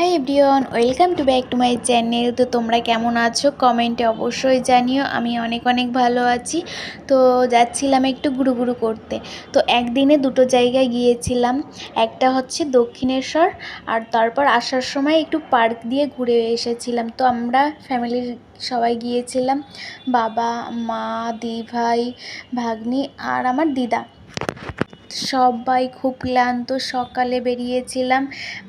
Hi everyone welcome to back to my channel তো তোমরা কেমন আছো? কমেন্টে অবশ্যই জানিও, আমি অনেক অনেক ভালো আছি। তো যাচ্ছিলাম একটু গুরু গুরু করতে। তো একদিনে দুটো জায়গায় গিয়েছিলাম। একটা হচ্ছে দক্ষিণেশ্বর, আর তারপর আসার সময় একটু পার্ক দিয়ে ঘুরে এসেছিলাম। তো আমরা ফ্যামিলির সবাই গিয়েছিলাম। বাবা, মা দি ভাই ভাগ্নি আর আমার দিদা। সবাই খুব ক্লান্ত। সকালে বেরিয়েছিলাম।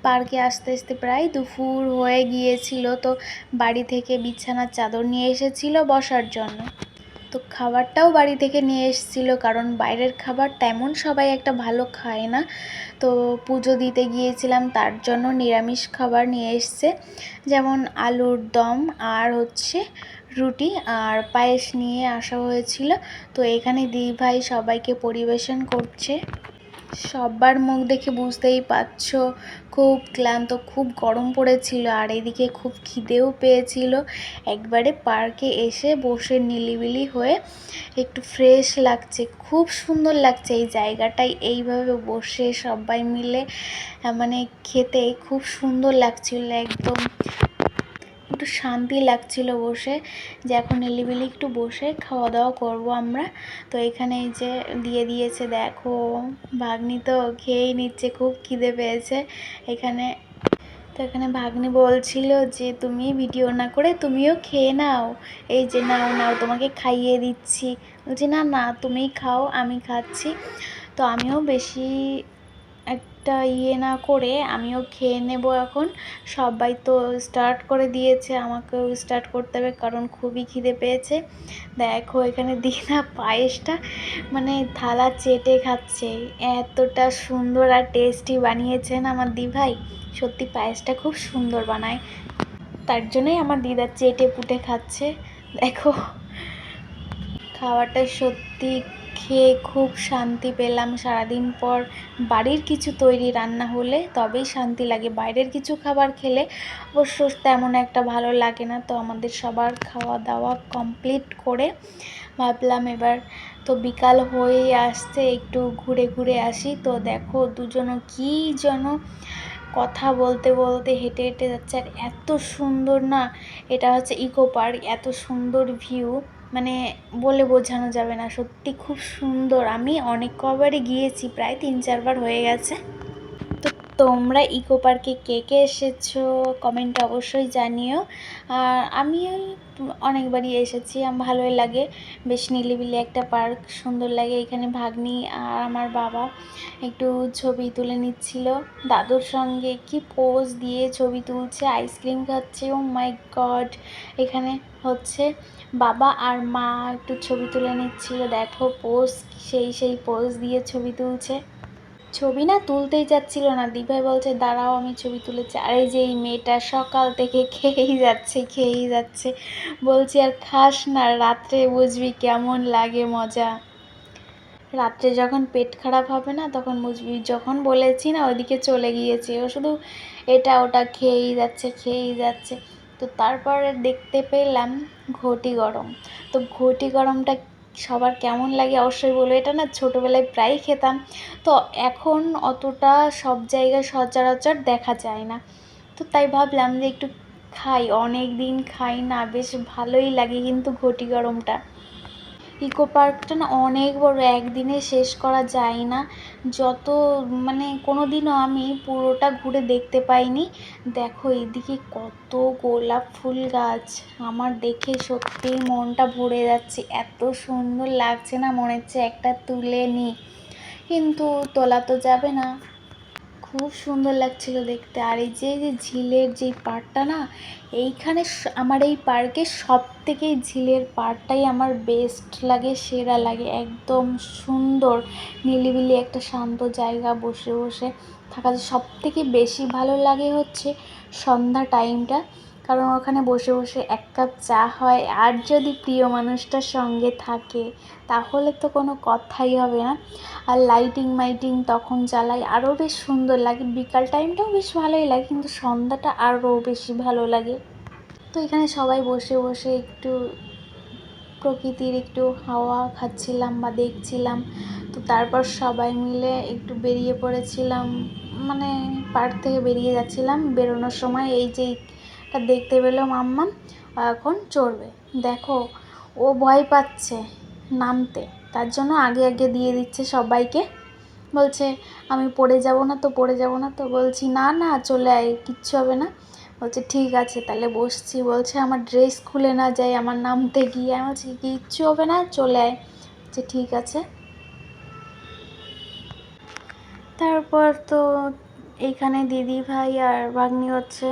পার্কে আসতে আসতে প্রায় দুপুর হয়ে গিয়েছিল। তো বাড়ি থেকে বিছানার চাদর নিয়ে এসেছিল বসার জন্য। তো খাবারটাও বাড়ি থেকে নিয়ে এসেছিল কারণ বাইরের খাবার তেমন সবাই একটা ভালো খায় না। তো পুজো দিতে গিয়েছিলাম, তার জন্য নিরামিষ খাবার নিয়ে এসছে। যেমন আলুর দম আর হচ্ছে রুটি আর পায়েস নিয়ে আসা হয়েছিল। তো এখানে দিদি ভাই সবাইকে পরিবেশন করছে। সবার মুখ দেখে বুঝতেই পারছ, খুব ক্লান্ত, খুব গরম পড়েছিল আর এদিকে খুব খিদেও পেয়েছিল। একবারে পার্কে এসে বসে নিলিবিলি হয়ে একটু ফ্রেশ লাগছে, খুব সুন্দর লাগছে এই জায়গাটায়। এইভাবে বসে সবাই মিলে মানে খেতে খুব সুন্দর লাগছিল একদম। একটু শান্তি লাগছিল বসে, যে এখন নিলিবিলি একটু বসে খাওয়া দাওয়া করব আমরা। তো এখানে এই যে দিয়ে দিয়েছে, দেখো, ভাগ্নি তো খেয়েই নিচ্ছে, খুব খিদে পেয়েছে এখানে। তো এখানে ভাগ্নি বলছিল যে, তুমি ভিডিও না করে তুমিও খেয়ে নাও। এই যে, নাও নাও, তোমাকে খাইয়ে দিচ্ছি। বলছি, না না তুমি খাও, আমি খাচ্ছি। তো আমিও বেশি একটা ইয়ে না করে আমিও খেয়ে নেব এখন। সবাই তো স্টার্ট করে দিয়েছে, আমাকেও স্টার্ট করতে হবে কারণ খুবই খিদে পেয়েছে। দেখো এখানে দিনা পায়েসটা মানে থালা চেটে খাচ্ছে। এতটা সুন্দর আর টেস্টি বানিয়েছেন আমার দিভাই। সত্যি পায়েসটা খুব সুন্দর বানায়। তার জন্যই আমার দিদা চেটে পুটে খাচ্ছে। দেখো, খাওয়াটা সত্যি খেয়ে খুব শান্তি পেলাম। সারাদিন পর বাড়ির কিছু তৈরি রান্না হলে তবেই শান্তি লাগে। বাইরের কিছু খাবার খেলে অবশ্য তেমন একটা ভালো লাগে না। তো আমাদের সবার খাওয়া দাওয়া কমপ্লিট করে ভাবলাম এবার তো বিকাল হয়ে আসছে, একটু ঘুরে ঘুরে আসি। তো দেখো দুজনও কী যেন কথা বলতে বলতে হেঁটে হেঁটে যাচ্ছে। আর এত সুন্দর না, এটা হচ্ছে ইকো পার্ক। এত সুন্দর ভিউ। মানে বলে বোঝানো যাবে না। সত্যি খুব সুন্দর। আমি অনেক কবারই গিয়েছি, প্রায় তিন চারবার হয়ে গেছে। তোমরা ইকো পার্কে কে কে এসেছ কমেন্টে অবশ্যই জানিও। আর আমি অনেকবারই এসেছি আমার ভালোই লাগে। বেশ নিলিবিলি একটা পার্ক, সুন্দর লাগে এখানে ভাগ্নি আর আমার বাবা একটু ছবি তুলে নিচ্ছিল। দাদুর সঙ্গে কি পোজ দিয়ে ছবি তুলছে আইসক্রিম খাচ্ছে ও মাই গড এখানে হচ্ছে। বাবা আর মা একটু ছবি তুলে নিচ্ছিল, দেখো পোজ সেই সেই পোজ দিয়ে ছবি তুলছে। ছবি না তুলতেই যাচ্ছিল না। দিভাই বলছে, দাঁড়াও, আমি ছবি তুলেছি। আর এই যে এই মেয়েটা সকাল থেকে খেয়েই যাচ্ছে খেয়েই যাচ্ছে। বলছি, আর খাস না, রাত্রে বুঝবি কেমন লাগে মজা। রাত্রে যখন পেট খারাপ হবে না, তখন বুঝবি, যখন বলেছি না, ওইদিকে চলে গিয়েছে। ও শুধু এটা ওটা খেয়েই যাচ্ছে খেয়েই যাচ্ছে। তো তারপরে দেখতে পেলাম ঘটি গরম। তো ঘটি গরমটা সবার কেমন লাগে অবশ্যই বলব এটা না ছোটোবেলায় প্রায়ই খেতাম। তো এখন অতটা সব জায়গায় সচরাচর দেখা যায় না। তো তাই ভাবলাম যে একটু খাই। অনেক দিন খাই না, বেশ ভালোই লাগে কিন্তু ঘটি গরমটা। ইকো পার্কটা না অনেক বড়, একদিনে শেষ করা যায় না। যত মানে কোনো দিনও আমি পুরোটা ঘুরে দেখতে পাইনি। দেখো এদিকে কত গোলাপ ফুল গাছ, আমার দেখে সত্যিই মনটা ভরে যাচ্ছে। এত সুন্দর লাগছে না মনে হচ্ছে একটা তুলে নিই কিন্তু তোলা তো যাবে না। খুব সুন্দর লাগছিল দেখতে। আর এই যে ঝিলের যে পার্টটা না, এইখানে আমার এই পার্কে সব থেকে ঝিলের পার্টটাই আমার বেস্ট লাগে, সেরা লাগে। একদম সুন্দর নিলিবিলি একটা শান্ত জায়গা বসে বসে থাকা। সব থেকে বেশি ভালো লাগে হচ্ছে সন্ধ্যা টাইমটা কারণ ওখানে বসে বসে এক কাপ চা হয়। আর যদি প্রিয় মানুষটার সঙ্গে থাকে, তাহলে তো কোনো কথাই হবে না। আর লাইটিং মাইটিং তখন জ্বালাই আরও বেশ সুন্দর লাগে। বিকাল টাইমটাও বেশ ভালোই লাগে, কিন্তু সন্ধ্যাটা আরও বেশি ভালো লাগে। তো এখানে সবাই বসে বসে একটু প্রকৃতির একটু হাওয়া খাচ্ছিলাম বা দেখছিলাম। তো তারপর সবাই মিলে একটু বেরিয়ে পড়েছিলাম। মানে পার্ক থেকে বেরিয়ে যাচ্ছিলাম। বেরোনোর সময় এই যে এটা দেখতে পেল ও এখন চড়বে। দেখো, ও ভয় পাচ্ছে নামতে, তার জন্য আগে আগে দিয়ে দিচ্ছে সবাইকে। বলছে, আমি পড়ে যাব না তো, পড়ে যাব না তো। বলছি, না না, চলে আয়, কিচ্ছু হবে না। বলছে, ঠিক আছে, তাহলে বসছি। বলছে, আমার ড্রেস খুলে না যায়, আমার নামতে গিয়ে। আমি বলছি, কিচ্ছু হবে না, চলে আয়। বলছে, ঠিক আছে। তারপর তো এইখানে দিদি ভাই আর ভাগ্নি হচ্ছে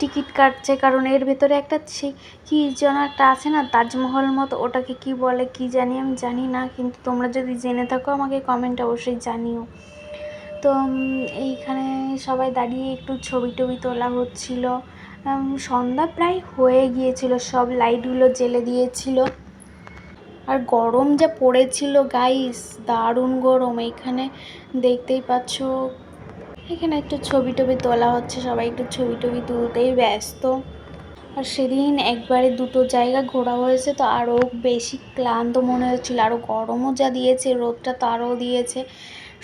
টিকিট কাটছে, কারণ এর ভেতরে একটা সে কী যেন একটা আছে না, তাজমহল মতো, ওটাকে কি বলে, কি জানি আমি জানি না, কিন্তু তোমরা যদি জেনে থাকো, আমাকে কমেন্ট অবশ্যই জানিও। তো এইখানে সবাই দাঁড়িয়ে একটু ছবি টবি তোলা হচ্ছিল। সন্ধ্যা প্রায় হয়ে গিয়েছিল, সব লাইটগুলো জ্বেলে দিয়েছিল। আর গরম যা পড়েছিল গাইস দারুণ গরম, এইখানে দেখতেই পাচ্ছ এখানে একটু ছবি টবি তোলা হচ্ছে, সবাই একটু ছবি টবি তুলতেই ব্যস্ত। আর সেদিন একবারে দুটো জায়গা ঘোরা হয়েছে, তো আরও বেশি ক্লান্ত মনে হচ্ছিল আরও গরমও যা দিয়েছে, রোদটা তো আরও দিয়েছে।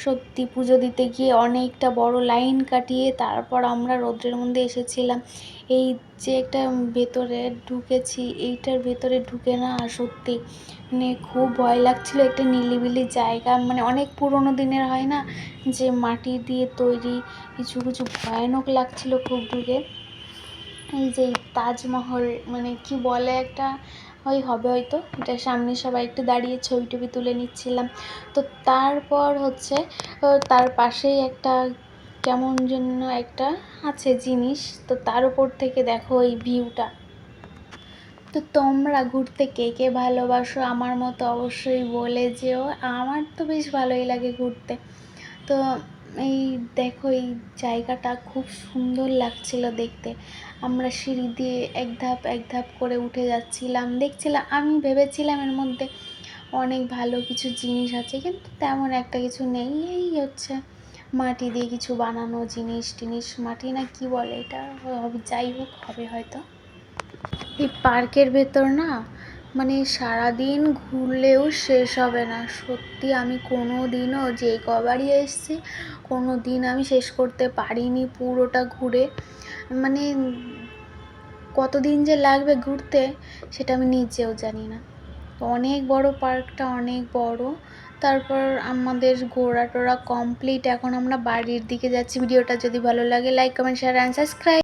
সত্যি পুজো দিতে গিয়ে অনেকটা বড় লাইন কাটিয়ে তারপর আমরা রোদ্রের মধ্যে এসেছিলাম। এই যে একটা ভেতরে ঢুকেছি, এইটার ভেতরে ঢুকে না সত্যি মানে খুব ভয় লাগছিল একটা নিলিবিলি জায়গা। মানে অনেক পুরোনো দিনের হয় না যে মাটি দিয়ে তৈরি কিছু কিছু ভয়ানক লাগছিল খুব ঢুকে এই যে তাজমহল মানে কি বলে একটা ওই হবে হয়তো। এটার সামনে সবাই একটু দাঁড়িয়ে ছবি টবি তুলে নিচ্ছিলাম। তো তারপর হচ্ছে তার পাশেই একটা কেমন জন্য একটা আছে জিনিস। তো তার উপর থেকে দেখো এই ভিউটা। তো তোমরা ঘুরতে কে কে ভালোবাসো আমার মতো অবশ্যই বলে যেও। আমার তো বেশ ভালোই লাগে ঘুরতে। তো এই দেখো, এই জায়গাটা খুব সুন্দর লাগছিল দেখতে। আমরা সিঁড়ি দিয়ে এক ধাপ এক ধাপ করে উঠে যাচ্ছিলাম। দেখছিলাম, আমি ভেবেছিলাম এর মধ্যে অনেক ভালো কিছু জিনিস আছে, কিন্তু তেমন একটা কিছু নেই। এই হচ্ছে মাটি দিয়ে কিছু বানানো জিনিস টিনিস। মাটি না কি বলে এটা? যাই হোক, হবে হয়তো। এই পার্কের ভেতর না মানে সারাদিন ঘুরলেও শেষ হবে না। সত্যি আমি কোনো দিনও যে কবারই এসেছি কোনো দিন আমি শেষ করতে পারিনি পুরোটা ঘুরে। মানে কতদিন যে লাগবে ঘুরতে সেটা আমি নিজেও জানি না। অনেক বড় পার্কটা, অনেক বড়। তারপর আমাদের ঘোরা টোরা কমপ্লিট এখন আমরা বাড়ির দিকে যাচ্ছি। ভিডিওটা যদি ভালো লাগে like comment share and subscribe